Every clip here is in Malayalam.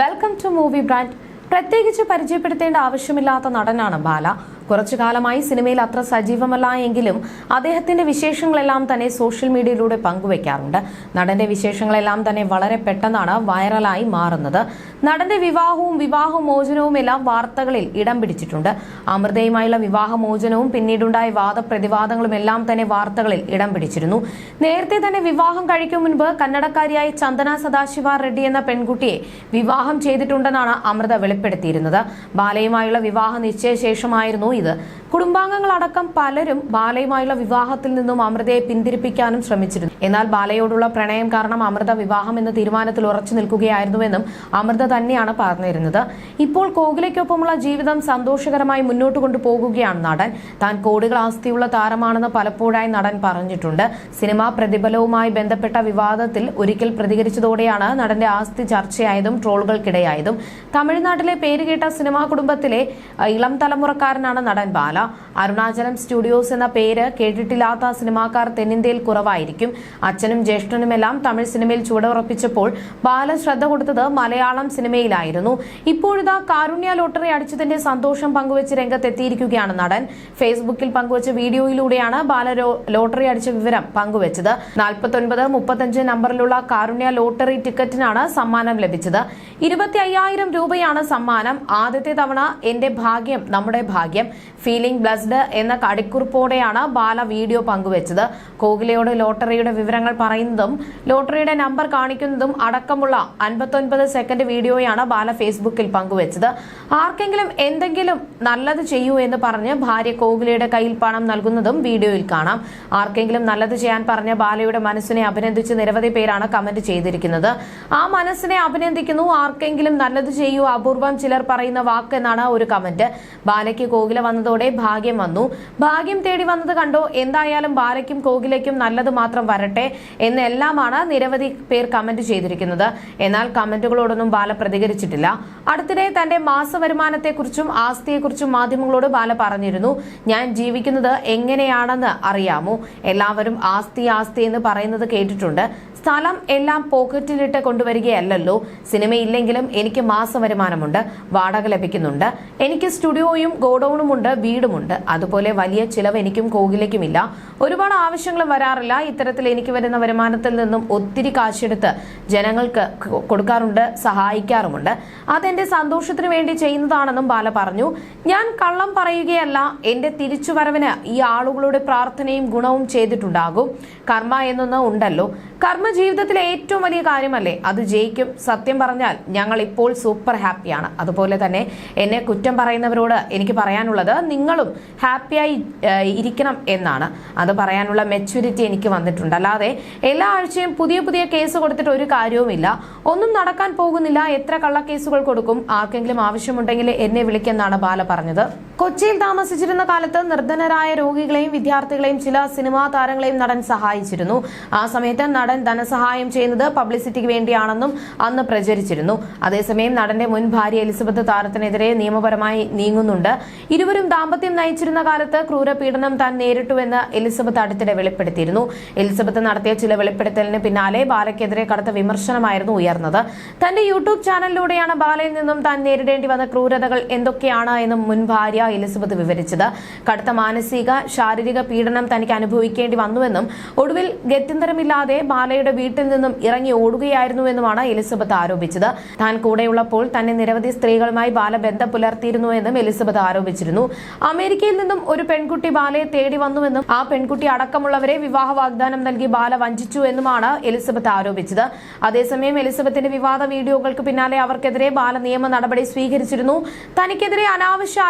വെൽക്കം ടു മൂവി ബ്രാൻഡ് പ്രത്യേകിച്ച് പരിചയപ്പെടുത്തേണ്ട ആവശ്യമില്ലാത്ത നടനാണ് ബാല. കുറച്ചു കാലമായി സിനിമയിൽ അത്ര സജീവമല്ല എങ്കിലും അദ്ദേഹത്തിന്റെ വിശേഷങ്ങളെല്ലാം തന്നെ സോഷ്യൽ മീഡിയയിലൂടെ പങ്കുവെക്കാറുണ്ട്. നടന്റെ വിശേഷങ്ങളെല്ലാം തന്നെ വളരെ പെട്ടെന്നാണ് വൈറലായി മാറുന്നത്. നടന്റെ വിവാഹവും വിവാഹമോചനവും എല്ലാം വാർത്തകളിൽ ഇടം പിടിച്ചിട്ടുണ്ട്. അമൃതയുമായുള്ള വിവാഹമോചനവും പിന്നീടുണ്ടായ വാദപ്രതിവാദങ്ങളും എല്ലാം തന്നെ വാർത്തകളിൽ ഇടം പിടിച്ചിരുന്നു. നേരത്തെ തന്നെ വിവാഹം കഴിക്കും മുൻപ് കന്നഡക്കാരിയായ ചന്ദന സദാശിവ റെഡ്ഡി എന്ന പെൺകുട്ടിയെ വിവാഹം ചെയ്തിട്ടുണ്ടെന്നാണ് അമൃത വെളിപ്പെടുത്തിയിരുന്നത്. ബാലയുമായുള്ള വിവാഹ നിശ്ചയശേഷമായിരുന്നു ഇത്. കുടുംബാംഗങ്ങളടക്കം പലരും ബാലയുമായുള്ള വിവാഹത്തിൽ നിന്നും അമൃതയെ പിന്തിരിപ്പിക്കാനും ശ്രമിച്ചിരുന്നു. എന്നാൽ ബാലയോടുള്ള പ്രണയം കാരണം അമൃത വിവാഹം എന്ന തീരുമാനത്തിൽ ഉറച്ചു നിൽക്കുകയായിരുന്നുവെന്നും അമൃത തന്നെയാണ് പറഞ്ഞിരുന്നത് ഇപ്പോൾ കോകിലയ്ക്കൊപ്പമുള്ള ജീവിതം സന്തോഷകരമായി മുന്നോട്ട് കൊണ്ടുപോകുകയാണ് നടൻ. താൻ കോടികൾ ആസ്തിയുള്ള താരമാണെന്ന് പലപ്പോഴായി നടൻ പറഞ്ഞിട്ടുണ്ട്. സിനിമാ പ്രതിഫലവുമായി ബന്ധപ്പെട്ട വിവാദത്തിൽ ഒരിക്കൽ പ്രതികരിച്ചതോടെയാണ് നടന്റെ ആസ്തി ചർച്ചയായതും ട്രോളുകൾക്കിടയായതും. തമിഴ്നാട്ടിലെ പേരുകേട്ട സിനിമാ കുടുംബത്തിലെ ഇളം തലമുറക്കാരനാണ് നടൻ ബാല. അരുണാചലം സ്റ്റുഡിയോസ് എന്ന പേര് കേട്ടിട്ടില്ലാത്ത സിനിമാക്കാർ തെന്നിന്ത്യയിൽ കുറവായിരിക്കും. അച്ഛനും ജ്യേഷ്ഠനുമെല്ലാം തമിഴ് സിനിമയിൽ ചുവടുറപ്പിച്ചപ്പോൾ ബാല ശ്രദ്ധ കൊടുത്തത് മലയാളം സിനിമയിലായിരുന്നു. ഇപ്പോഴിതാ കാരുണ്യ ലോട്ടറി അടിച്ചതിന്റെ സന്തോഷം പങ്കുവച്ച് രംഗത്തെത്തിയിരിക്കുകയാണ് നടൻ. ഫേസ്ബുക്കിൽ പങ്കുവച്ച വീഡിയോയിലൂടെയാണ് ബാല ലോട്ടറി അടിച്ച വിവരം പങ്കുവച്ചത്. നാൽപ്പത്തൊൻപത് മുപ്പത്തഞ്ച് നമ്പറിലുള്ള കാരുണ്യ ലോട്ടറി ടിക്കറ്റിനാണ് സമ്മാനം ലഭിച്ചത്. ഇരുപത്തി അയ്യായിരം രൂപയാണ് സമ്മാനം. ആദ്യത്തെ തവണ എന്റെ ഭാഗ്യം നമ്മുടെ ഭാഗ്യം. ഫീലിംഗ് ബ്ലസ്ഡ് എന്ന കടിക്കുറിപ്പോടെയാണ് ബാല വീഡിയോ പങ്കുവച്ചത്. കോകിലയോട് ലോട്ടറിയുടെ വിവരങ്ങൾ പറയുന്നതും ലോട്ടറിയുടെ നമ്പർ കാണിക്കുന്നതും അടക്കമുള്ള അൻപത്തൊൻപത് സെക്കൻഡ് വീഡിയോയാണ് ബാല ഫേസ്ബുക്കിൽ പങ്കുവച്ചത്. ആർക്കെങ്കിലും എന്തെങ്കിലും നല്ലത് ചെയ്യൂ എന്ന് പറഞ്ഞ് ഭാര്യ കോഹ്ലിയുടെ കയ്യിൽ പണം നൽകുന്നതും വീഡിയോയിൽ കാണാം. ആർക്കെങ്കിലും നല്ലത് ചെയ്യാൻ പറഞ്ഞ ബാലയുടെ മനസ്സിനെ അഭിനന്ദിച്ച് നിരവധി പേരാണ് കമന്റ് ചെയ്തിരിക്കുന്നത്. ആ മനസ്സിനെ അഭിനന്ദിക്കുന്നു ആർക്കെങ്കിലും നല്ലത് ചെയ്യൂ അപൂർവം ചിലർ പറയുന്ന വാക്ക് എന്നാണ് ഒരു കമന്റ്. ബാലയ്ക്ക് കോകില വന്നതോടെ ഭാഗ്യം വന്നു. ഭാഗ്യം തേടി വന്നത് കണ്ടോ? എന്തായാലും ബാലയ്ക്കും കോകിലയ്ക്കും നല്ലത് മാത്രം വരട്ടെ എന്നെല്ലാമാണ് നിരവധി പേർ കമന്റ് ചെയ്തിരിക്കുന്നത്. എന്നാൽ കമന്റുകളോടൊന്നും ബാല പ്രതികരിച്ചിട്ടില്ല. അടുത്തിടെ തന്റെ മാസവരുമാനത്തെക്കുറിച്ചും ആസ്തിയെക്കുറിച്ചും മാധ്യമങ്ങളോട് ബാല പറഞ്ഞിരുന്നു. ഞാൻ ജീവിക്കുന്നത് എങ്ങനെയാണെന്ന് അറിയാമോ? എല്ലാവരും ആസ്തി ആസ്തി എന്ന് പറയുന്നത് കേട്ടിട്ടുണ്ട്. സ്ഥലം എല്ലാം പോക്കറ്റിലിട്ട് കൊണ്ടുവരികയല്ലല്ലോ. സിനിമയില്ലെങ്കിലും എനിക്ക് മാസവരുമാനമുണ്ട്. വാടക ലഭിക്കുന്നുണ്ട്. എനിക്ക് സ്റ്റുഡിയോയും ഗോഡൌണുമുണ്ട് വീടുമുണ്ട്. അതുപോലെ വലിയ ചിലവ് എനിക്കും കോകിലേക്കുമില്ല ഒരുപാട് ആവശ്യങ്ങളും വരാറില്ല. ഇത്തരത്തിൽ എനിക്ക് വരുന്ന വരുമാനത്തിൽ നിന്നും ഒത്തിരി കാശെടുത്ത് ജനങ്ങൾക്ക് കൊടുക്കാറുണ്ട് കൊടുക്കാറുണ്ട് സഹായിക്കാറുമുണ്ട് അതെന്റെ സന്തോഷത്തിനു വേണ്ടി ചെയ്യുന്നതാണെന്നും ബാല പറഞ്ഞു. ഞാൻ കള്ളം പറയുകയല്ല എന്റെ തിരിച്ചുവരവിന് ഈ ആളുകളുടെ പ്രാർത്ഥനയും ഗുണവും ചെയ്തിട്ടുണ്ടാകും. കർമ്മ എന്നൊന്ന് ഉണ്ടല്ലോ. കർമ്മ ജീവിതത്തിലെ ഏറ്റവും വലിയ കാര്യമല്ലേ? അത് ജയിക്കും. സത്യം പറഞ്ഞാൽ ഞങ്ങൾ ഇപ്പോൾ സൂപ്പർ ഹാപ്പിയാണ് അതുപോലെ തന്നെ എന്നെ കുറ്റം പറയുന്നവരോട് എനിക്ക് പറയാനുള്ളത് നിങ്ങളും ഹാപ്പിയായി ഇരിക്കണം എന്നാണ്. അത് പറയാനുള്ള മെച്യൂരിറ്റി എനിക്ക് വന്നിട്ടുണ്ട്. അല്ലാതെ എല്ലാ ആഴ്ചയും പുതിയ പുതിയ കേസ് കൊടുത്തിട്ട് ഒരു കാര്യവുമില്ല. ഒന്നും നടക്കാൻ പോകുന്നില്ല എത്ര കള്ളക്കേസുകൾ കൊടുക്കും? ആർക്കെങ്കിലും ആവശ്യമുണ്ടെങ്കിൽ എന്നെ വിളിക്കെന്നാണ് ബാല പറഞ്ഞത്. കൊച്ചിയിൽ താമസിച്ചിരുന്ന കാലത്ത് നിർധനരായ രോഗികളെയും വിദ്യാർത്ഥികളെയും ചില സിനിമാ താരങ്ങളെയും നടൻ സഹായിച്ചിരുന്നു. ആ സമയത്ത് നടൻ ധനസഹായം ചെയ്യുന്നത് പബ്ലിസിറ്റിക്ക് വേണ്ടിയാണെന്നും അന്ന് പ്രചരിച്ചിരുന്നു. അതേസമയം നടന്റെ മുൻ ഭാര്യ എലിസബത്ത് താരത്തിനെതിരെ നിയമപരമായി നീങ്ങുന്നുണ്ട്. ഇരുവരും ദാമ്പത്യം നയിച്ചിരുന്ന കാലത്ത് ക്രൂരപീഡനം താൻ നേരിട്ടുവെന്ന് എലിസബത്ത് അടുത്തിടെ വെളിപ്പെടുത്തിയിരുന്നു. എലിസബത്ത് നടത്തിയ ചില വെളിപ്പെടുത്തലിന് പിന്നാലെ ബാലയ്ക്കെതിരെ കടുത്ത വിമർശനമായിരുന്നു ഉയർന്നത്. തന്റെ യൂട്യൂബ് ചാനലിലൂടെയാണ് ബാലയിൽ നിന്നും താൻ നേരിടേണ്ടി വന്ന ക്രൂരതകൾ എന്തൊക്കെയാണ് എന്നും മുൻ ഭാര്യ എലിസബത്ത് വിവരിച്ചത്. കടുത്ത മാനസിക ശാരീരിക പീഡനം തനിക്ക് അനുഭവിക്കേണ്ടി വന്നുവെന്നും ഒടുവിൽ ഗത്യന്തരമില്ലാതെ ബാലയുടെ വീട്ടിൽ നിന്നും ഇറങ്ങി ഓടുകയായിരുന്നുവെന്നുമാണ് എലിസബത്ത് ആരോപിച്ചത്. താൻ കൂടെയുള്ളപ്പോൾ തന്നെ നിരവധി സ്ത്രീകളുമായി ബാല ബന്ധം പുലർത്തിയിരുന്നുവെന്നും എലിസബത്ത് ആരോപിച്ചിരുന്നു. അമേരിക്കയിൽ നിന്നും ഒരു പെൺകുട്ടി ബാലയെ തേടി വന്നുവെന്നും ആ പെൺകുട്ടി അടക്കമുള്ളവരെ വിവാഹ വാഗ്ദാനം നൽകി ബാല വഞ്ചിച്ചു എന്നുമാണ് എലിസബത്ത് ആരോപിച്ചത്. അതേസമയം എലിസബത്തിന്റെ വിവാദ വീഡിയോകൾക്ക് പിന്നാലെ അവർക്കെതിരെ ബാല നിയമ നടപടി സ്വീകരിച്ചിരുന്നു. തനിക്കെതിരെ അനാവശ്യ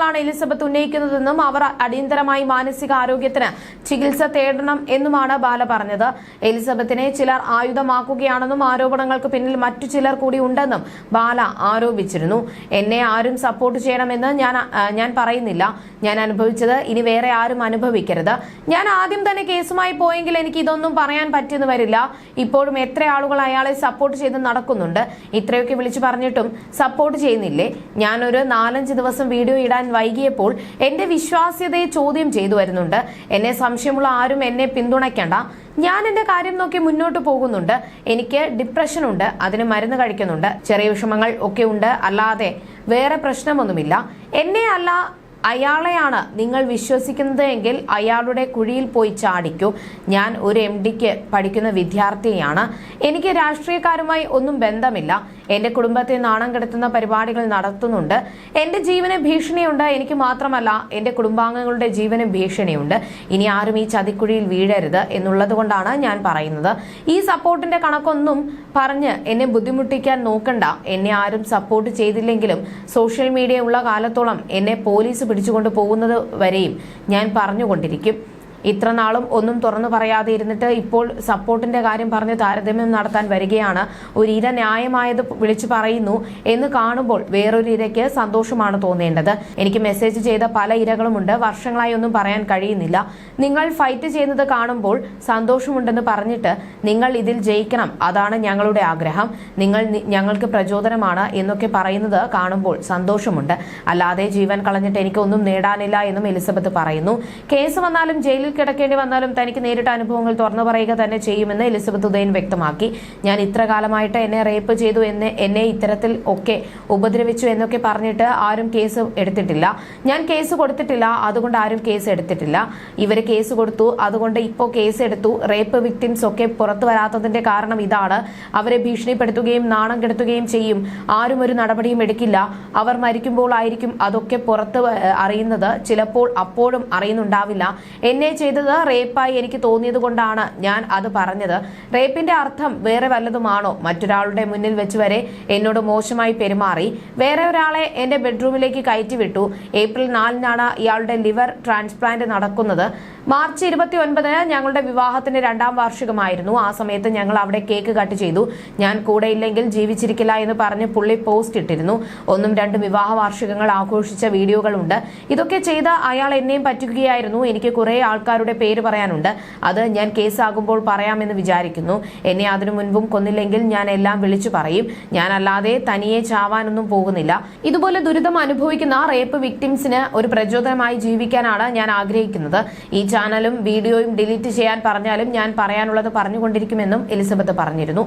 ആരോപണങ്ങളാണ് എലിസബത്ത് ഉന്നയിക്കുന്നതെന്നും അവർ അടിയന്തരമായി മാനസിക ആരോഗ്യത്തിന് ചികിത്സ തേടണം എന്നുമാണ് ബാല പറഞ്ഞത്. എലിസബത്തിനെ ചിലർ ആയുധമാക്കുകയാണെന്നും ആരോപണങ്ങൾക്ക് പിന്നിൽ മറ്റു ചിലർ കൂടി ഉണ്ടെന്നും ബാല ആരോപിച്ചിരുന്നു. എന്നെ ആരും സപ്പോർട്ട് ചെയ്യണമെന്ന് ഞാൻ ഞാൻ പറയുന്നില്ല. ഞാൻ അനുഭവിച്ചത് ഇനി വേറെ ആരും അനുഭവിക്കരുത്. ഞാൻ ആദ്യം തന്നെ കേസുമായി പോയെങ്കിൽ എനിക്ക് ഇതൊന്നും പറയാൻ പറ്റിയെന്ന് വരില്ല. ഇപ്പോഴും എത്ര ആളുകൾ അയാളെ സപ്പോർട്ട് ചെയ്ത് നടക്കുന്നുണ്ട്. ഇത്രയൊക്കെ വിളിച്ചു പറഞ്ഞിട്ടും സപ്പോർട്ട് ചെയ്യുന്നില്ലേ? ഞാനൊരു നാലഞ്ച് ദിവസം വീഡിയോ ഇടാൻ വൈകിയപ്പോൾ എന്റെ വിശ്വാസ്യതയെ ചോദ്യം ചെയ്തു വരുന്നുണ്ട്. എന്നെ സംശയമുള്ള ആരും എന്നെ പിന്തുണയ്ക്കണ്ട. ഞാൻ എന്റെ കാര്യം നോക്കി മുന്നോട്ട് പോകുന്നുണ്ട്. എനിക്ക് ഡിപ്രഷൻ ഉണ്ട്. അതിന് മരുന്ന് കഴിക്കുന്നുണ്ട്. ചെറിയ വിഷമങ്ങൾ ഒക്കെ ഉണ്ട്. അല്ലാതെ വേറെ പ്രശ്നമൊന്നുമില്ല. എന്നെ അല്ല അയാളെയാണ് നിങ്ങൾ വിശ്വസിക്കുന്നത് എങ്കിൽ അയാളുടെ കുഴിയിൽ പോയി ചാടിക്കൂ. ഞാൻ ഒരു എം ഡിക്ക് പഠിക്കുന്ന വിദ്യാർത്ഥിയാണ്. എനിക്ക് രാഷ്ട്രീയക്കാരുമായി ഒന്നും ബന്ധമില്ല. എന്റെ കുടുംബത്തെ നാണം കെടുത്തുന്ന പരിപാടികൾ നടത്തുന്നുണ്ട്. എന്റെ ജീവന് ഭീഷണിയുണ്ട്. എനിക്ക് മാത്രമല്ല എന്റെ കുടുംബാംഗങ്ങളുടെ ജീവന് ഭീഷണിയുണ്ട്. ഇനി ആരും ഈ ചതിക്കുഴിയിൽ വീഴരുത് എന്നുള്ളത് കൊണ്ടാണ് ഞാൻ പറയുന്നത്. ഈ സപ്പോർട്ടിന്റെ കണക്കൊന്നും പറഞ്ഞ് എന്നെ ബുദ്ധിമുട്ടിക്കാൻ നോക്കണ്ട. എന്നെ ആരും സപ്പോർട്ട് ചെയ്തില്ലെങ്കിലും സോഷ്യൽ മീഡിയ ഉള്ള കാലത്തോളം എന്നെ പോലീസ് പിടിച്ചുകൊണ്ട് പോകുന്നത് വരെയും ഞാൻ പറഞ്ഞുകൊണ്ടിരിക്കും. ഇത്ര നാളും ഒന്നും തുറന്നു പറയാതെ ഇരുന്നിട്ട് ഇപ്പോൾ സപ്പോർട്ടിന്റെ കാര്യം പറഞ്ഞ് താരതമ്യം നടത്താൻ വരികയാണ്. ഒരു ഇര ന്യായമായത് വിളിച്ചു പറയുന്നു. എന്ന് കാണുമ്പോൾ വേറൊരു ഇരയ്ക്ക് സന്തോഷമാണ് തോന്നേണ്ടത്. എനിക്ക് മെസ്സേജ് ചെയ്ത പല ഇരകളുമുണ്ട്. വർഷങ്ങളായി ഒന്നും പറയാൻ കഴിയുന്നില്ല. നിങ്ങൾ ഫൈറ്റ് ചെയ്യുന്നത് കാണുമ്പോൾ സന്തോഷമുണ്ടെന്ന് പറഞ്ഞിട്ട് നിങ്ങൾ ഇതിൽ ജയിക്കണം. അതാണ് ഞങ്ങളുടെ ആഗ്രഹം. നിങ്ങൾ ഞങ്ങൾക്ക് പ്രചോദനമാണ് എന്നൊക്കെ പറയുന്നത് കാണുമ്പോൾ സന്തോഷമുണ്ട്. അല്ലാതെ ജീവൻ കളഞ്ഞിട്ട് എനിക്കൊന്നും നേടാനില്ല എന്നും എലിസബത്ത് പറയുന്നു. കേസ് വന്നാലും ജയിലിൽ കിടക്കേണ്ടി വന്നാലും തനിക്ക് നേരിട്ട അനുഭവങ്ങൾ തുറന്നു പറയുക തന്നെ ചെയ്യുമെന്ന് എലിസബത്ത് ഉദയൻ വ്യക്തമാക്കി. ഞാൻ ഇത്ര കാലമായിട്ട് എന്നെ റേപ്പ് ചെയ്തു എന്ന് എന്നെ ഇത്തരത്തിൽ ഒക്കെ ഉപദ്രവിച്ചു എന്നൊക്കെ പറഞ്ഞിട്ട് ആരും കേസ് എടുത്തിട്ടില്ല. ഞാൻ കേസ് കൊടുത്തിട്ടില്ല അതുകൊണ്ട് ആരും കേസ് എടുത്തിട്ടില്ല. ഇവർ കേസ് കൊടുത്തു അതുകൊണ്ട് ഇപ്പോൾ കേസ് എടുത്തു. റേപ്പ് വിക്ടിംസ് ഒക്കെ പുറത്തു വരാത്തതിന്റെ കാരണം ഇതാണ്. അവരെ ഭീഷണിപ്പെടുത്തുകയും നാണം കെടുത്തുകയും ചെയ്യും. ആരും ഒരു നടപടിയും എടുക്കില്ല. അവർ മരിക്കുമ്പോൾ ആയിരിക്കും അതൊക്കെ പുറത്ത് അറിയുന്നത്. ചിലപ്പോൾ അപ്പോഴും അറിയുന്നുണ്ടാവില്ല. എന്നെ ചെയ്തത് റേപ്പായി എനിക്ക് തോന്നിയത് കൊണ്ടാണ് ഞാൻ അത് പറഞ്ഞത്. റേപ്പിന്റെ അർത്ഥം വേറെ വല്ലതുമാണോ? മറ്റൊരാളുടെ മുന്നിൽ വെച്ച് വരെ എന്നോട് മോശമായി പെരുമാറി. വേറെ ഒരാളെ എന്റെ ബെഡ്റൂമിലേക്ക് കയറ്റിവിട്ടു ഏപ്രിൽ നാലിനാണ് ഇയാളുടെ ലിവർ ട്രാൻസ്പ്ലാന്റ് നടക്കുന്നത്. മാർച്ച് ഇരുപത്തി ഒൻപതിന് ഞങ്ങളുടെ വിവാഹത്തിന്റെ രണ്ടാം വാർഷികമായിരുന്നു. ആ സമയത്ത് ഞങ്ങൾ അവിടെ കേക്ക് കട്ട് ചെയ്തു. ഞാൻ കൂടെ ഇല്ലെങ്കിൽ ജീവിച്ചിരിക്കില്ല എന്ന് പറഞ്ഞ് പുള്ളി പോസ്റ്റ് ഇട്ടിരുന്നു. ഒന്നും രണ്ട് വിവാഹ വാർഷികങ്ങൾ ആഘോഷിച്ച വീഡിയോകളുണ്ട്. ഇതൊക്കെ ചെയ്ത അയാൾ എന്നെയും പറ്റുകയായിരുന്നു എനിക്ക് കുറെ ആൾക്കാരുടെ പേര് പറയാനുണ്ട്. അത് ഞാൻ കേസാകുമ്പോൾ പറയാമെന്ന് വിചാരിക്കുന്നു. എന്നെ അതിനു മുൻപും കൊന്നില്ലെങ്കിൽ ഞാൻ എല്ലാം വിളിച്ചു പറയും. ഞാൻ അല്ലാതെ തനിയെ ചാവാനൊന്നും പോകുന്നില്ല. ഇതുപോലെ ദുരിതം അനുഭവിക്കുന്ന റേപ്പ് വിക്ടിംസിന് ഒരു പ്രചോദനമായി ജീവിക്കാനാണ് ഞാൻ ആഗ്രഹിക്കുന്നത്. ഈ ചാനലും വീഡിയോയും ഡിലീറ്റ് ചെയ്യാൻ പറഞ്ഞാലും ഞാൻ പറയാനുള്ളത് പറഞ്ഞുകൊണ്ടിരിക്കുമെന്നും എലിസബത്ത് പറഞ്ഞിരുന്നു.